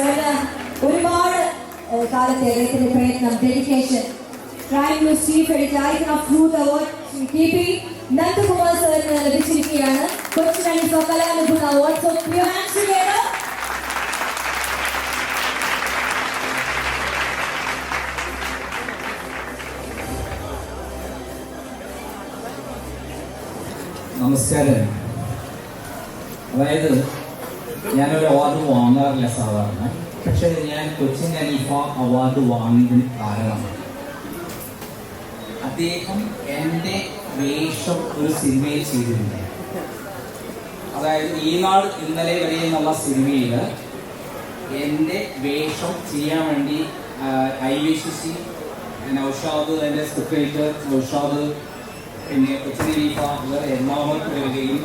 അതിന് ഒരുപാട് കാലത്തെ അദ്ദേഹത്തിന്റെ പ്രയത്നം dedication trying to Steve edit icon of youth award K P Nandakumar സാറിന് ലഭിച്ചിരിക്കുകയാണ്. കൊച്ചിനായി ഫോർ കലാനുഭവ അവാർഡ് സോ നമസ്കാരം. അതായത് ഞാനൊരു അവാർഡ് വാങ്ങാറില്ല സാധാരണ. പക്ഷെ ഞാൻ കൊച്ചിൻ അനീഫ അവാർഡ് വാങ്ങിയതിന് കാരണം അദ്ദേഹം എന്റെ വേഷം ഒരു സിനിമയിൽ ചെയ്തിരുന്നു അതായത് ഈ നാൾ ഇന്നലെ വരെ എന്നുള്ള സിനിമയിൽ എന്റെ വേഷം ചെയ്യാൻ വേണ്ടി I V C C Naushad എന്റെ സ്ക്രിപ്റ്റ് റൈറ്റർ നൗഷാദ് പിന്നെ കൊച്ചിൻ അനീഫ എറണാകുളത്ത് വരികയും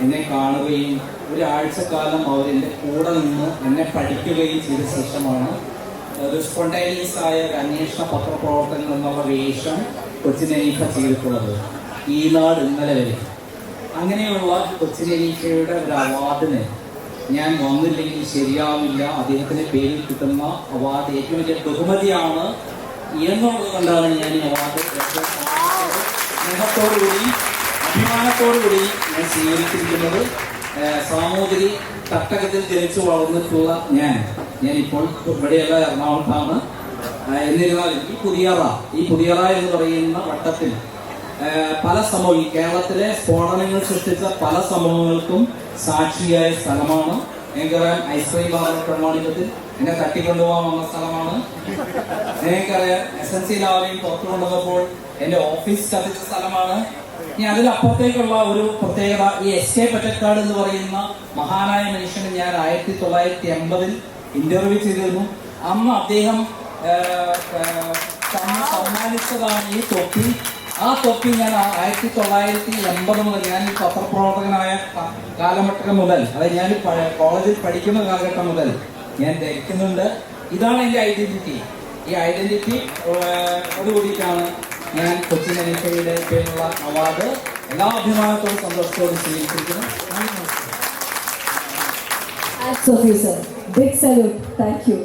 എന്നെ കാണുകയും ഒരാഴ്ചക്കാലം അവർ എന്റെ കൂടെ നിന്ന് എന്നെ പഠിക്കുകയും ചെയ്ത ശേഷമാണ് ഒരു ഒരു അന്വേഷണ പത്രപ്രവർത്തനം എന്നുള്ള വേഷം കൊച്ചിനീഫ ചെയ്തിട്ടുള്ളത് ഈ നാട് ഇന്നലെ വരെ. അങ്ങനെയുള്ള കൊച്ചിനീഫയുടെ ഒരു അവാർഡിന് ഞാൻ വന്നില്ലെങ്കിൽ ശരിയാവില്ല. അദ്ദേഹത്തിന് പേരിൽ കിട്ടുന്ന അവാർഡ് ഏറ്റവും വലിയ ബഹുമതിയാണ് എന്നുള്ളത് കൊണ്ടാണ് ഞാൻ ഈ അവാർഡ് കൂടി അഭിമാനത്തോടുകൂടി ഞാൻ സ്വീകരിച്ചിരിക്കുന്നത് സാമൂതിരി തട്ടകത്തിൽ ജനിച്ചു വളർന്നിട്ടുള്ള ഞാൻ ഞാൻ. ഇപ്പോൾ ഇവിടെയല്ല എറണാകുളത്താണ് എന്നിരുന്നാലും ഈ പുതിയറ ഈ പുതിയറ എന്ന് പറയുന്ന വട്ടത്തിൽ പല ഈ കേരളത്തിലെ സ്ഫോടനങ്ങൾ സൃഷ്ടിച്ച പല സമൂഹങ്ങൾക്കും സാക്ഷിയായ സ്ഥലമാണ് എനിക്കറിയാം ഐസ്ക്രീം പ്രമാണികത്തിൽ എന്നെ തട്ടിക്കൊണ്ടുപോകാൻ വന്ന സ്ഥലമാണ്. എനിക്കറിയാം എസ് എൻ സി ലാവലിയും പുറത്തു കൊണ്ടുവന്നപ്പോൾ എന്റെ ഓഫീസ് ചതിച്ച സ്ഥലമാണ്. ഇനി അതിലപ്പുറത്തേക്കുള്ള ഒരു പ്രത്യേകത ഈ എസ് കെ പറ്റക്കാട് എന്ന് പറയുന്ന മഹാനായ മനുഷ്യനെ ഞാൻ ആയിരത്തി തൊള്ളായിരത്തി എൺപതിൽ ഇന്റർവ്യൂ ചെയ്തിരുന്നു. അന്ന് അദ്ദേഹം സമ്മാനിച്ചതാണ് ഈ തൊപ്പി. ആ തൊപ്പി ഞാൻ ആയിരത്തി തൊള്ളായിരത്തി എൺപത് മുതൽ ഞാൻ പത്രപ്രവർത്തകനായ കാലഘട്ടം മുതൽ അതായത് ഞാൻ കോളേജിൽ പഠിക്കുന്ന കാലഘട്ടം മുതൽ ഞാൻ ധരിക്കുന്നുണ്ട് ഇതാണ് എന്റെ ഐഡന്റിറ്റി ഈ ഐഡന്റിറ്റി കൂടിയിട്ടാണ് ഞാൻ കൊച്ചിൻ അനീഫയുടെ പേരിലുള്ള അവാർഡ് എല്ലാ അഭിമാനത്തോടും സന്തോഷത്തോടും സ്വീകരിച്ചിരിക്കുന്നു നന്ദി, officer. Big salute. Thank you.